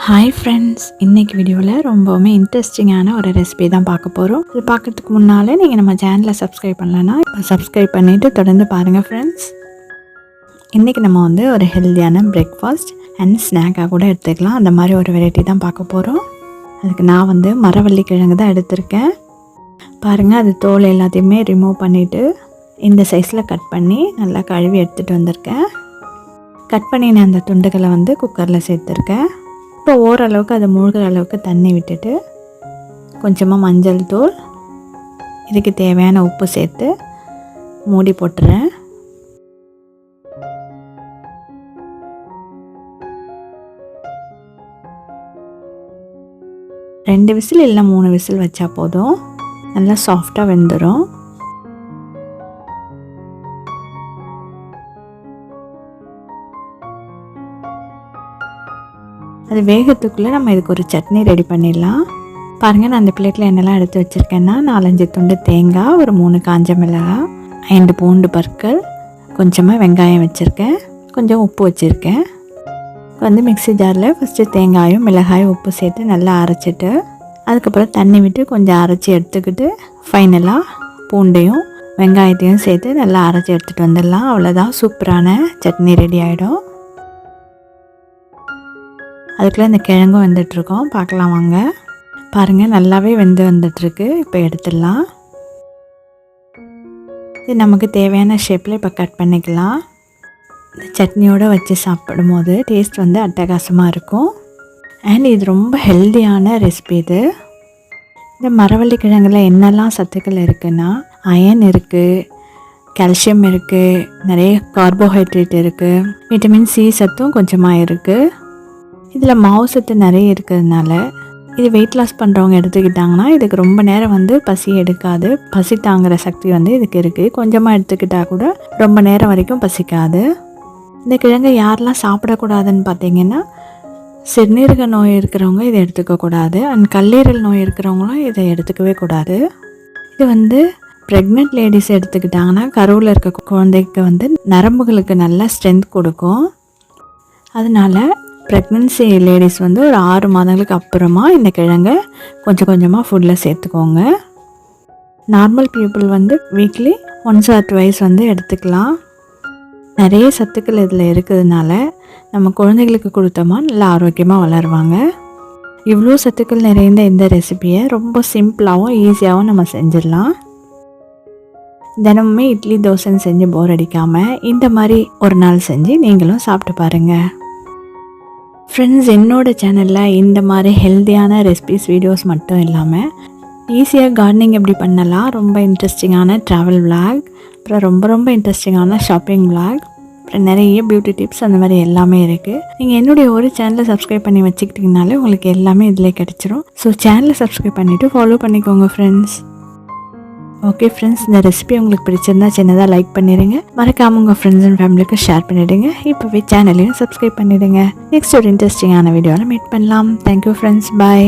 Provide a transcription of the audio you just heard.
Hi friends இன்னைக்கு வீடியோவில் ரொம்பவுமே இன்ட்ரெஸ்டிங்கான ஒரு ரெசிபி தான் பார்க்க போகிறோம் இது பார்க்கறதுக்கு முன்னாலே நீங்கள் நம்ம சேனலை சப்ஸ்கிரைப் பண்ணலன்னா சப்ஸ்கிரைப் பண்ணிவிட்டு தொடர்ந்து பாருங்கள் ஃப்ரெண்ட்ஸ் இன்றைக்கி நம்ம வந்து ஒரு ஹெல்த்தியான பிரேக்ஃபாஸ்ட் அண்ட் ஸ்நாக்காக கூட எடுத்துக்கலாம். அந்த மாதிரி ஒரு வெரைட்டி தான் பார்க்க போகிறோம் அதுக்கு நான் வந்து மரவள்ளி கிழங்கு தான் எடுத்திருக்கேன். பாருங்கள் அது தோல் எல்லாத்தையுமே ரிமூவ் பண்ணிவிட்டு இந்த சைஸில் கட் பண்ணி நல்லா கழுவி எடுத்துகிட்டு வந்திருக்கேன். கட் பண்ணின அந்த துண்டுகளை வந்து குக்கரில் சேர்த்துருக்கேன். இப்போ ஓரளவுக்கு அதை மூழ்கிற அளவுக்கு தண்ணி விட்டுட்டு கொஞ்சமாக மஞ்சள் தூள் இதுக்கு தேவையான உப்பு சேர்த்து மூடி போட்டுறேன். ரெண்டு விசில் இல்லை மூணு விசில் வச்சா போதும். நல்லா சாஃப்டாக வெந்துடும் அது வேகத்துக்குள்ளே நம்ம இதுக்கு ஒரு சட்னி ரெடி பண்ணிடலாம். பாருங்கள் நான் அந்த பிளேட்டில் என்னெல்லாம் எடுத்து வச்சுருக்கேன்னா நாலஞ்சு துண்டு தேங்காய் ஒரு மூணு காஞ்ச மிளகாய் ஐந்து பூண்டு பற்கள் கொஞ்சமாக வெங்காயம் வச்சுருக்கேன் கொஞ்சம் உப்பு வச்சுருக்கேன். வந்து மிக்ஸி ஜாரில் ஃபஸ்ட்டு தேங்காயும் மிளகாயும் உப்பு சேர்த்து நல்லா அரைச்சிட்டு அதுக்கப்புறம் தண்ணி விட்டு கொஞ்சம் அரைச்சி எடுத்துக்கிட்டு ஃபைனலாக பூண்டையும் வெங்காயத்தையும் சேர்த்து நல்லா அரைச்சி எடுத்துகிட்டு வந்துடலாம். அவ்வளோதான் சூப்பரான சட்னி ரெடி ஆகிடும் அதுக்குள்ளே இந்த கிழங்கும் வெந்துட்டுருக்கோம். பார்க்கலாம் வாங்க. பாருங்கள் நல்லாவே வெந்து வந்துட்டுருக்கு. இப்போ எடுத்துடலாம். இது நமக்கு தேவையான ஷேப்பில் இப்போ கட் பண்ணிக்கலாம். இந்த சட்னியோடு வச்சு சாப்பிடும்போது டேஸ்ட் வந்து அட்டகாசமாக இருக்கும். அண்ட் இது ரொம்ப ஹெல்த்தியான ரெசிபி இது. இந்த மரவள்ளி கிழங்குல என்னெல்லாம் சத்துக்கள் இருக்குன்னா அயன் இருக்குது கால்சியம் இருக்குது நிறைய கார்போஹைட்ரேட் இருக்குது விட்டமின் சி சத்தும் கொஞ்சமாக இருக்குது இதில் மாவு சத்து நிறைய இருக்கிறதுனால இது வெயிட் லாஸ் பண்ணுறவங்க எடுத்துக்கிட்டாங்கன்னா இதுக்கு ரொம்ப நேரம் வந்து பசி எடுக்காது. பசி தாங்குகிற சக்தி வந்து இதுக்கு இருக்குது கொஞ்சமாக எடுத்துக்கிட்டால் கூட ரொம்ப நேரம் வரைக்கும் பசிக்காது. இந்த கிழங்கை யாரெல்லாம் சாப்பிடக்கூடாதுன்னு பார்த்தீங்கன்னா சிறுநீரக நோய் இருக்கிறவங்க இதை எடுத்துக்கக்கூடாது அண்ட் கல்லீரல் நோய் இருக்கிறவங்களும் இதை எடுத்துக்கவே கூடாது. இது வந்து ப்ரெக்னென்ட் லேடிஸ் எடுத்துக்கிட்டாங்கன்னா கருவில் இருக்க குழந்தைக்கு வந்து நரம்புகளுக்கு நல்ல ஸ்ட்ரென்த் கொடுக்கும். அதனால் ப்ரெக்னென்சி லேடிஸ் வந்து ஒரு ஆறு மாதங்களுக்கு அப்புறமா இந்த கிழங்கை கொஞ்சம் கொஞ்சமாக ஃபுட்டில் சேர்த்துக்கோங்க. நார்மல் பீப்புள் வந்து வீக்லி ஒன்ஸ் ஆர் டுவைஸ் வந்து எடுத்துக்கலாம். நிறைய சத்துக்கள் இதில் இருக்கிறதுனால நம்ம குழந்தைகளுக்கு கொடுத்தோமா நல்லா ஆரோக்கியமாக வளருவாங்க. இவ்வளோ சத்துக்கள் நிறைந்த இந்த ரெசிபியை ரொம்ப சிம்பிளாகவும் ஈஸியாகவும் நம்ம செஞ்சிடலாம். தினமுமே இட்லி தோசைன்னு செஞ்சு போர் அடிக்காமல் இந்த மாதிரி ஒரு நாள் செஞ்சு நீங்களும் சாப்பிட்டு பாருங்கள் ஃப்ரெண்ட்ஸ் என்னோட சேனலில் இந்த மாதிரி ஹெல்த்தியான ரெசிபிஸ் வீடியோஸ் மட்டும் இல்லாமல் ஈஸியாக கார்டனிங் எப்படி பண்ணலாம் ரொம்ப இன்ட்ரெஸ்டிங்கான ட்ராவல் விளாக் அப்புறம் ரொம்ப ரொம்ப இன்ட்ரெஸ்டிங்கான ஷாப்பிங் விளாக் அப்புறம் நிறைய பியூட்டி டிப்ஸ் அந்த மாதிரி எல்லாமே இருக்குது நீங்கள் என்னுடைய ஒரு சேனலை சப்ஸ்கிரைப் பண்ணி வச்சுக்கிட்டிங்கனாலே உங்களுக்கு எல்லாமே இதில் கிடச்சிரும். ஸோ சேனலை சப்ஸ்கிரைப் பண்ணிவிட்டு ஃபாலோ பண்ணிக்கோங்க ஃப்ரெண்ட்ஸ் ஓகே ஃப்ரெண்ட்ஸ் இந்த ரெசிபி உங்களுக்கு பிடிச்சிருந்தா சின்னதாக லைக் பண்ணிடுங்க மறக்காம உங்கள் ஃப்ரெண்ட்ஸ் அண்ட் ஃபேமிலிக்கு ஷேர் பண்ணிவிடுங்க இப்போவே சேனலையும் சப்ஸ்கிரைப் பண்ணிவிடுங்க நெக்ஸ்ட் ஒரு இன்ட்ரெஸ்டிங்கான வீடியோவில் மீட் பண்ணலாம். Thank you friends bye